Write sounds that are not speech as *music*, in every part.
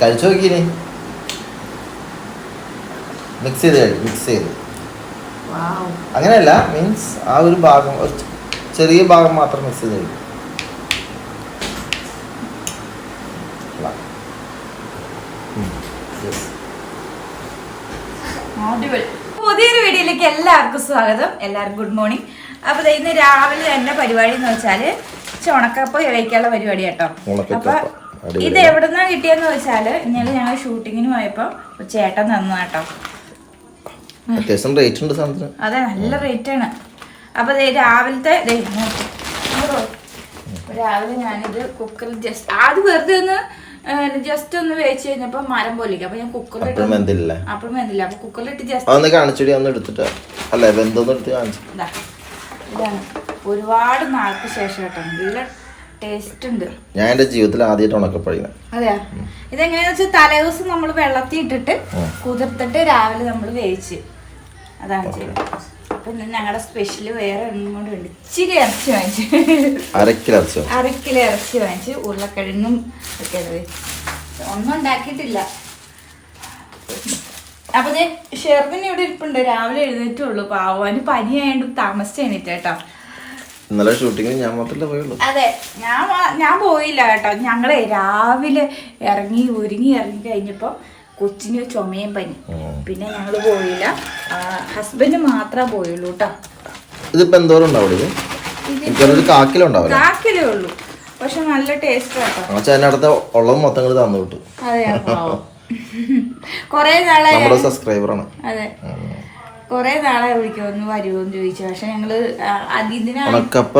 കഴിച്ചു നോക്കിനി മിക്സ് ചെയ്ത് കഴിക്കും മിക്സ് ചെയ്ത്. അങ്ങനെയല്ല മീൻസ് ആ ഒരു ഭാഗം ഒരു ചെറിയ ഭാഗം മാത്രം മിക്സ് ചെയ്ത് കഴിക്കും. പുതിയൊരു വീഡിയോയിലേക്ക് എല്ലാവർക്കും സ്വാഗതം. എല്ലാവർക്കും ഗുഡ് മോർണിംഗ് അപ്പൊ ദേ ഇന്ന് രാവിലെ തന്നെ പരിപാടി എന്ന് വെച്ചാൽ ചോണക്കപ്പ കഴിക്കാനുള്ള പരിപാടി കേട്ടോ ഉണക്കക്കപ്പ. ഇത് എവിടുന്നാ കിട്ടിയെന്ന് വെച്ചാൽ ഇന്നലെ ഞങ്ങൾ ഷൂട്ടിങ്ങിന് പോയപ്പോ ചേട്ടൻ തന്നു കേട്ടോ. അത്യാവശ്യം റേറ്റ് ഉണ്ട് സാധനത്തിന്. അതെ നല്ല റേറ്റ് ആണ്. അപ്പൊ രാവിലത്തെ രാവിലെ ഞാനിത് കുക്കറിൽ ജസ്റ്റ് ആദ്യം വെറുതെ ഒന്ന് ജസ്റ്റ് ഒന്ന് വേവിച്ച് കഴിഞ്ഞപ്പോ മരം പോലിരിക്കും അപ്പൊ ഞാൻ കുക്കറിലിട്ട് അപ്പം വെന്തില്ലേ. അപ്പം അപ്പൊ കുക്കറിലിട്ട് ജസ്റ്റ് അതൊന്ന് കാണിച്ചിടി ഒന്ന് എടുത്തിട്ട്. അല്ലേ വെന്തോന്ന് എടുത്ത് കാണിച്ചു. ഇതാ ഇതാണ്. ഒരുപാട് നാൾക്ക് ശേഷം കേട്ടോ. ടേസ്റ്റ് ഉണ്ട്. ഞാൻ എന്റെ ജീവിതത്തിൽ ആദ്യമായിട്ട് ഉണക്കപ്പഴിക്കണം അതെയാ? ഇതെങ്ങനെയാന്ന് വെച്ചാൽ തലേദിവസം നമ്മൾ വെള്ളത്തിൽ ഇട്ടിട്ട് കുതിർത്തിട്ട് രാവിലെ നമ്മൾ വേവിച്ച്. അതാണ് ചെയ്തത് അപ്പൊ ഞങ്ങളുടെ സ്പെഷ്യൽ വേറെ ഒന്നും കൊണ്ട് ഉണ്ട്. ഇച്ചിരി ഇറച്ചി വാങ്ങിച്ചു. അരക്കിലരച്ചോ അര കിലോ ഇറച്ചി വാങ്ങിച്ച്. ഉരുളക്കിഴങ്ങും ഒക്കെ. ഒന്നും ഉണ്ടാക്കിയിട്ടില്ല. അപ്പൊ ഷെർവിന് ഇവിടെ ഇരിപ്പുണ്ട്. രാവിലെ എഴുന്നേറ്റുള്ളൂ പാവാന് പനിയായോണ്ട് താമസിച്ച് എണീറ്റ് കേട്ടോ. ഇന്നലെ ഷൂട്ടിങ്ങിന് ഞാൻ മാത്രമല്ല പോയുള്ളൂ? അതെ ഞാൻ ഞാൻ പോയില്ല കേട്ടോ. ഞങ്ങളെ രാവിലെ ഇറങ്ങി ഒരുങ്ങി ഇറങ്ങി കഴിഞ്ഞപ്പോൾ കൊച്ചിന് ചുമയും പനി. പിന്നെ ഞങ്ങൾ പോയില്ല. ഹസ്ബൻഡ് മാത്രമേ പോയുള്ളൂ കേട്ടോ. ഇതിപ്പോ എന്തോരം ഉണ്ടാവും ഇത്? എനിക്കൊരു കാക്കിലോ ഉണ്ടാവില്ല? കാക്കിലേ ഉള്ളൂ. പക്ഷെ നല്ല ടേസ്റ്റ് കേട്ടോ. അടുത്ത് ഉള്ളത് മൊത്തം കൂടി തന്നു വിട്ടു. അതെ കൊറേ നമ്മുടെ സബ്സ്ക്രൈബറാണ് അതെ. കൊറേ നാളായി വിളിക്കുമെന്ന് വരുമോന്ന് ചോദിച്ചു. പക്ഷെ ഞങ്ങൾ ആ, ഉണക്കപ്പ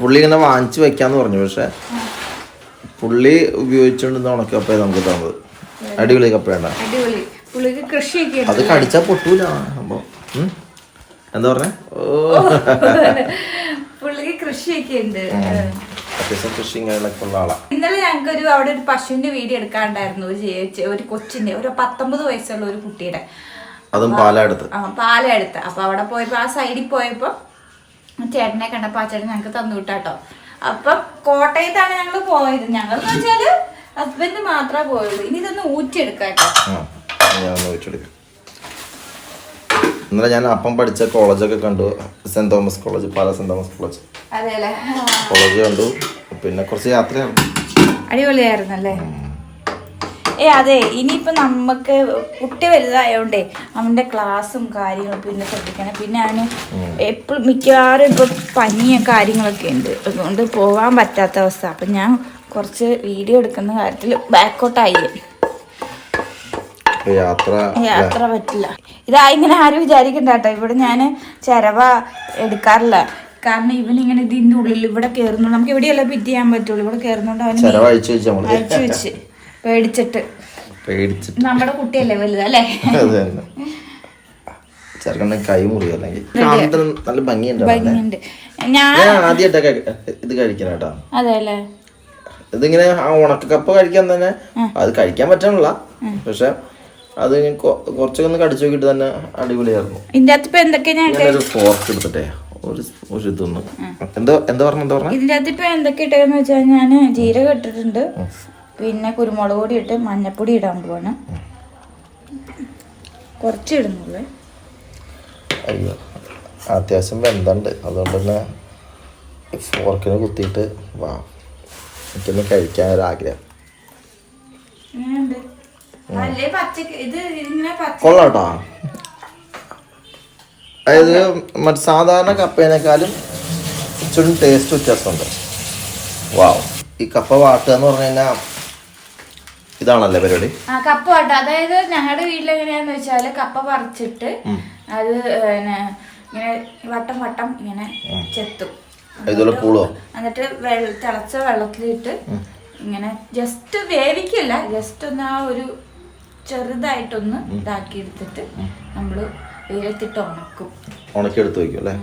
പുള്ളി ഇങ്ങനെ വാങ്ങിച്ചു വെക്കാന്ന് പറഞ്ഞു. പക്ഷെ പുള്ളി ഉപയോഗിച്ചുകൊണ്ട് ഉണക്കപ്പ നമുക്ക് തന്നത്. അടിപൊളി കപ്പയുണ്ട അടിപൊളി. പുള്ളിക്ക് കൃഷിയൊക്കെ അത് കടിച്ചാ പൊട്ടൂല. സംഭവം ഉം. എന്താ പറഞ്ഞേ? ഓ. പുള്ളിക്ക് കൃഷിയൊക്കെ ഉണ്ട്. അത്യാവശ്യം കൃഷിയും കാര്യങ്ങളൊക്കെ ഉള്ള ആളാ. ഇന്നലെ ഞങ്ങൾക്ക് ഒരു അവിടെ ഒരു പശുവിന്റെ വീഡിയോ എടുക്കാണ്ടായിരുന്നു. ഒരു ചേച്ചി ഒരു കൊച്ചിന്റെ ഒരു പത്തൊമ്പത് വയസ്സുള്ള ഒരു കുട്ടിയുടെ. അതും പാലടുത്ത്. ആ പാലടുത്ത്. അപ്പൊ അവിടെ പോയപ്പോ ആ സൈഡിൽ പോയപ്പോ ചേട്ടനെ കണ്ടപ്പോ ആ ചേട്ടൻ ഞങ്ങൾക്ക് തന്നു വിട്ടാട്ടോ അപ്പം കോട്ടയത്താണ് ഞങ്ങൾ പോയത്. ഞങ്ങൾ എന്ന് വെച്ചാൽ ഹസ്ബൻഡ് മാത്രമേ പോയുള്ളൂ ഇനി ഇതൊന്ന് ഊറ്റിയെടുക്കാട്ടോ. ഞാൻ ഊറ്റിയെടുക്കാം. ഇന്നലെ ഞാൻ അപ്പം പഠിച്ച കോളേജൊക്കെ കണ്ടു. Saint Thomas college Pala Saint Thomas college. College കണ്ടു. പിന്നെ കുറച്ച് യാത്രയാണ് അടിപൊളിയായിരുന്നല്ലേ? ഏ അതെ ഇനിയിപ്പോ നമുക്ക് കുട്ടി വലുതായോണ്ടേ അവന്റെ ക്ലാസ്സും കാര്യങ്ങളും പിന്നെ ശ്രദ്ധിക്കണം. പിന്നെ അവന് എപ്പോഴും മിക്കവാറും ഇപ്പൊ പനിയും കാര്യങ്ങളൊക്കെ ഉണ്ട്. അതുകൊണ്ട് പോവാൻ പറ്റാത്ത അവസ്ഥ. അപ്പൊ ഞാൻ കുറച്ച് വീഡിയോ എടുക്കുന്ന കാര്യത്തിൽ ബാക്കോട്ടായി യാത്ര യാത്ര പറ്റില്ല. ഇതാ ഇങ്ങനെ ആരും വിചാരിക്കണ്ട കേട്ടോ ഇവിടെ ഞാൻ ചിരവ എടുക്കാറില്ല. കാരണം ഇങ്ങനെ ഇതിന്റെ ഉള്ളിൽ ഇവിടെ കയറുന്നുണ്ട് നമുക്ക് ഇവിടെയല്ല പിറ്റ് ചെയ്യാൻ പറ്റുള്ളൂ. ഇവിടെ കയറുന്നുണ്ട് അവൻ അയച്ചു വെച്ച്. പേടിച്ചിട്ട്. പേടിച്ചിട്ട്. നമ്മുടെ കുട്ടിയല്ലേ വലുതല്ലേ അത് തന്നെ ചെറുക്കണ്ണ കൈ നല്ല ഭംഗിയുണ്ട് ഞാൻ ആദ്യമായിട്ടൊക്കെ ഇത് കഴിക്കണം കേട്ടോ അതെ അല്ലേ? ഇതിങ്ങനെ ആ ഉണക്കക്കപ്പ കഴിക്കാൻ തന്നെ അത് കഴിക്കാൻ പറ്റണില്ല. പക്ഷെ അത് കുറച്ചൊക്കെ ഒന്ന് കടിച്ചു നോക്കിട്ട് തന്നെ അടിപൊളിയായിരുന്നു. ഇതിന്റെ അകത്ത് എന്തൊക്കെയാ ഒരു ഫോർക്ക് എടുത്തിട്ടേ ഒരു ഒരു ഇതൊന്ന് എന്താ എന്താ പറഞ്ഞ എന്താ പറഞ്ഞ? ഇതിന്റെ അകത്ത് ഇപ്പൊ എന്തൊക്കെ ഇട്ടേന്ന് വെച്ചാൽ ഞാൻ ജീരകം ഇട്ടിട്ടുണ്ട്. പിന്നെ കുരുമുളക് പൊടി ഇട്ട് മഞ്ഞപ്പൊടി ഇടാൻ പോവാണ്. കുറച്ച് ഇടുന്നുള്ളേ. അയ്യോ അത്യാവശ്യം വെന്തണ്ട്. അതുകൊണ്ട് തന്നെ ഫോർക്കിന് കുത്തിയിട്ട് വാ എനിക്കൊന്ന് കഴിക്കാൻ ഒരാഗ്രഹം കൊള്ളാട്ടോ. അതായത് മറ്റു സാധാരണ കപ്പേനേക്കാളും ഇച്ചിരി ടേസ്റ്റ് വ്യത്യാസമുണ്ട്. വാവ് ഈ കപ്പ വാട്ടുക എന്ന് പറഞ്ഞു കഴിഞ്ഞാൽ ഇതാണല്ലേ പരിപാടി? കപ്പ കേട്ടോ അതായത് ഞങ്ങളുടെ വീട്ടിൽ എങ്ങനെയാന്ന് വെച്ചാൽ കപ്പ പറിച്ചിട്ട് അത് ഇങ്ങനെ വട്ടം വട്ടം ഇങ്ങനെ ചെത്തും. ഇതുപോലെ പൂളോ എന്നിട്ട് തിളച്ച വെള്ളത്തിലിട്ട് ഇങ്ങനെ ജസ്റ്റ് വേവിക്കില്ല ജസ്റ്റ് ഒന്ന് ആ ഒരു ചെറുതായിട്ടൊന്ന് ഇതാക്കി എടുത്തിട്ട് നമ്മൾ വെയിലത്തിട്ട് ഉണക്കും. ഉണക്കിയെടുത്ത് വയ്ക്കും അല്ലേ?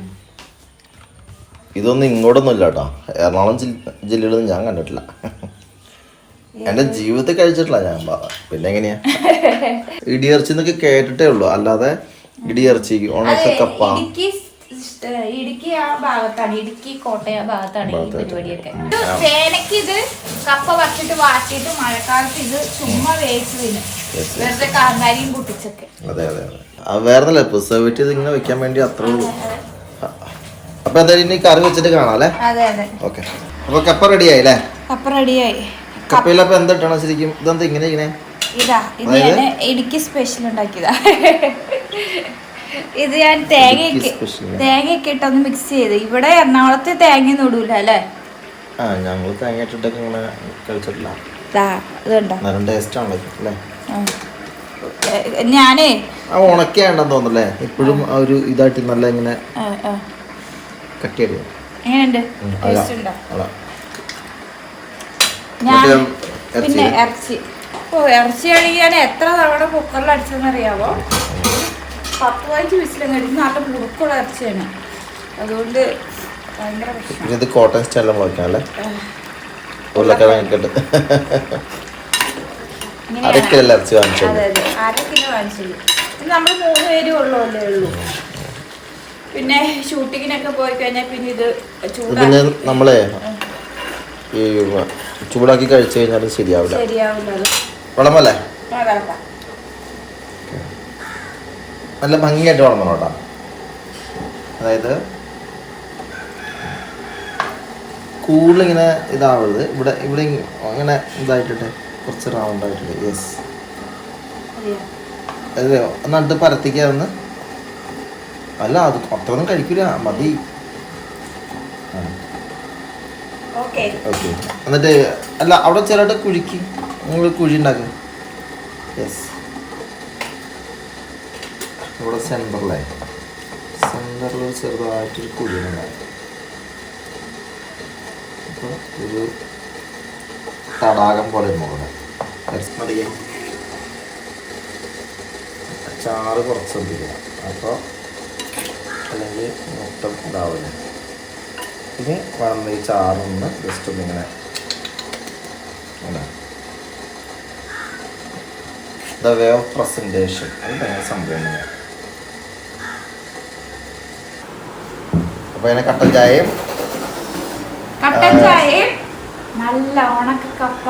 ഇതൊന്നും ഇങ്ങോട്ടൊന്നും ഇല്ല കേട്ടോ എറണാകുളം ജില്ലയിലൊന്നും ഞാൻ കണ്ടിട്ടില്ല. എന്റെ ജീവിതത്തിൽ കഴിച്ചിട്ടില്ല ഞാൻ പിന്നെ എങ്ങനെയാ *laughs* ഇടിയിറച്ചി എന്നൊക്കെ കേട്ടിട്ടേ ഉള്ളൂ. അല്ലാതെ ഇടിയിറച്ചി ഉണക്ക കപ്പ. ഇടുക്കി ആ ഭാഗത്താണ്. ഇടുക്കി കോട്ടയം ആ ഭാഗത്താണ് ഈ. പരിപാടിയൊക്കെ. ഉം. ഇത് കപ്പ വറച്ചിട്ട് വാട്ടിയിട്ട് മഴക്കാലത്ത് ഇത് ചുമ്മാ വേവിച്ച് തിന്നും. വെറുതെ കാന്താരിയും പൊട്ടിച്ചൊക്കെ. അതെ അതെ അതെ. വേറെ പ്രിസർവേറ്റ് ചെയ്ത് ഇങ്ങനെ വെക്കാൻ വേണ്ടി അത്രേ ഉള്ളൂ. അപ്പൊ എന്തായാലും ഇനി കറി വെച്ചിട്ട് കാണാം അല്ലേ? അതെ അതെ. ഓക്കെ. അപ്പൊ കപ്പ റെഡിയായി അല്ലേ കപ്പ റെഡിയായി കപ്പയിലപ്പോ എന്തിട്ടാണ് ശരിക്കും? ഇതെന്താ ഇങ്ങനെ ഇങ്ങനെ ഇതാ ഇത്? ഞാൻ ഇടുക്കി സ്പെഷ്യൽ ഉണ്ടാക്കിയതാ. ഇത് ഞാൻ തേങ്ങയൊക്കെ തേങ്ങയൊക്കെ ഇട്ടൊന്ന് മിക്സ് ചെയ്ത്. ഇവിടെ എറണാകുളത്ത് തേങ്ങ ഇടൂല അല്ലേ? ആ ഞങ്ങൾ തേങ്ങ ഇട്ടിട്ടൊക്കെ ഇങ്ങനെ കഴിച്ചിട്ടില്ല. നല്ല ടേസ്റ്റ് ആണല്ലോ അല്ലേ? ഞാനേ ഉണക്കിയാണ്ടെന്ന് തോന്നുന്നല്ലേ? ഇപ്പോഴും ഒരു ഇതായിട്ട് നല്ല ഇങ്ങനെ ആ, ആ. കട്ടിയടിയോ എങ്ങനെയുണ്ട്? ടേസ്റ്റ് ഉണ്ടോ? ഞാൻ പിന്നെ ഇറച്ചി? ഇറച്ചി. ഓ ഇറച്ചിയാണെങ്കിൽ ഞാൻ എത്ര തവണ കുക്കറിൽ അടിച്ചതെന്ന് അറിയാവോ? പത്ത് പതിനഞ്ച് വിസിലും കഴിഞ്ഞ് നല്ല മുറുക്കുള്ള ഇറച്ചിയാണ്. അതുകൊണ്ട് ഭയങ്കര പ്രശ്നം. ഇത് കോട്ടൺ സ്റ്റൈലിൽ മുളക്കാല്ലേ ഉരുളക്കിഴങ്ങ് ഇട്ട്. അരക്കിലല്ല ഇറച്ചി വാങ്ങിച്ചത്? അതെ അതെ. അര കിലോ വാങ്ങിച്ചത്. നമ്മൾ മൂന്ന് പേരും ഉള്ളതല്ലേ ഉള്ളൂ. പിന്നെ ഷൂട്ടിങ്ങിനൊക്കെ പോയി കഴിഞ്ഞാൽ പിന്നെ ഇത് ചൂടാ നമ്മളെ ഈ ചൂടാക്കി കഴിച്ചു കഴിഞ്ഞാൽ ശരിയാവില്ല. വിളമ്പല്ലേ നല്ല ഭംഗിയായിട്ട് വിളമ്പണം കേട്ടോ. അതായത് കൂടുതലിങ്ങനെ ഇതാവരുത്. ഇവിടെ ഇവിടെ അങ്ങനെ ഇതായിട്ടിട്ട് കുറച്ച് റൗണ്ട് ആയിട്ടുണ്ട്. യെസ്? അതെയോ അടുത്ത് പരത്തിക്കാന്ന് അല്ല അത് അത്രയൊന്നും കഴിക്കില്ല മതി. ഓക്കെ. എന്നിട്ട് അല്ല അവിടെ ചെറുതായിട്ട് കുഴിക്ക് നിങ്ങൾ കുഴി ഉണ്ടാക്കുക യെസ് ഇവിടെ സെന്ററിലായി. സെന്ററിൽ ചെറുതായിട്ടൊരു കുഴി ഉണ്ടാക്കും അപ്പോൾ ഒരു തടാകം പോലെ മുകളിൽ മതിയെ ചാറ് അപ്പോൾ അല്ലെങ്കിൽ മൊത്തം ഇതാവില്ല ഇനി വേണം ഈ ചാറൊന്ന് ജസ്റ്റ് ഒന്ന് ഇങ്ങനെ ദ വേ ഓഫ് പ്രസന്റേഷൻ എന്താണ് സംഭവം അപ്പോൾ അതിനെ കട്ടൻ ചായയും കട്ടൻ ചായയും നല്ല ഉണക്ക കപ്പ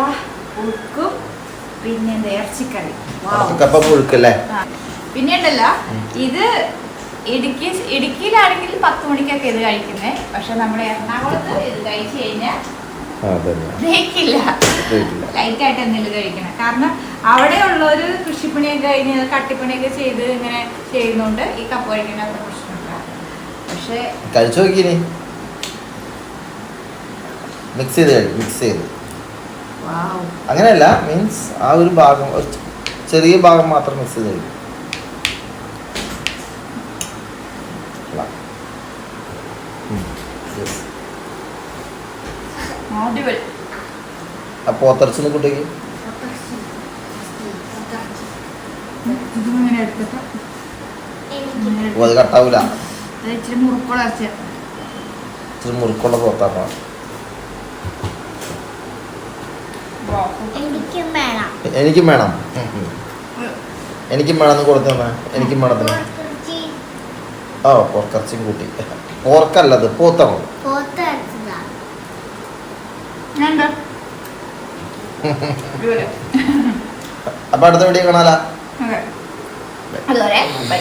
ഉൾക്കും പിന്നെ എന്താ ഇറച്ചിക്കറി. കപ്പ പുഴുക്കല്ലേ. പിന്നെ ഉണ്ടല്ലോ ഇത് ഇടുക്കി ഇടുക്കിയിലാണെങ്കിൽ പത്ത് മണിക്കൊക്കെ ഇത് കഴിക്കുന്നേ. പക്ഷെ നമ്മുടെ എറണാകുളത്ത് ഇത് കഴിച്ചു കഴിഞ്ഞാൽ. ലൈറ്റ് ആയിട്ട് എന്തെങ്കിലും കഴിക്കണം. കാരണം അവിടെ ഉള്ള ഒരു കൃഷിപ്പണിയൊക്കെ കഴിഞ്ഞ് കട്ടിപ്പണിയൊക്കെ ചെയ്ത് ഇങ്ങനെ ചെയ്യുന്നുണ്ട് ഈ കപ്പ് കഴിക്കുന്ന അത്ര പ്രശ്നമില്ല. പക്ഷെ കഴിച്ചു മിക്സ് ചെയ്ത് മിക്സ് ചെയ്ത്. അങ്ങനെയല്ല മീൻസ് ആ ഒരു ഭാഗം ചെറിയ ഭാഗം മാത്രം മിക്സ് ചെയ്ത് കഴിക്കും. അടിപൊളി ആ പോത്തിറച്ചിന്ന് കുട്ടിക്ക്? അത് കട്ടാവൂല. ഇച്ചിരി മുറുക്കുള്ള ഇറച്ചിയാ. ഇച്ചിരി മുറുക്കുള്ള പോത്താക്കണം എനിക്കും വേണം. എനിക്കും വേണമെന്ന് കൊടുത്തു തന്നെ. എനിക്കും വേണത്തിന് ഓ പോർക്കറച്ചിയും പോർക്കിറച്ചിയും കൂട്ടി. പോർക്കല്ലത് പോത്താണ് പോത്ത് അരച്ചതാ ഞാൻ എന്താ അടിപൊളി *laughs* അപ്പൊ അടുത്ത വീഡിയോ കാണാലോ. അതുവരെ ബൈ.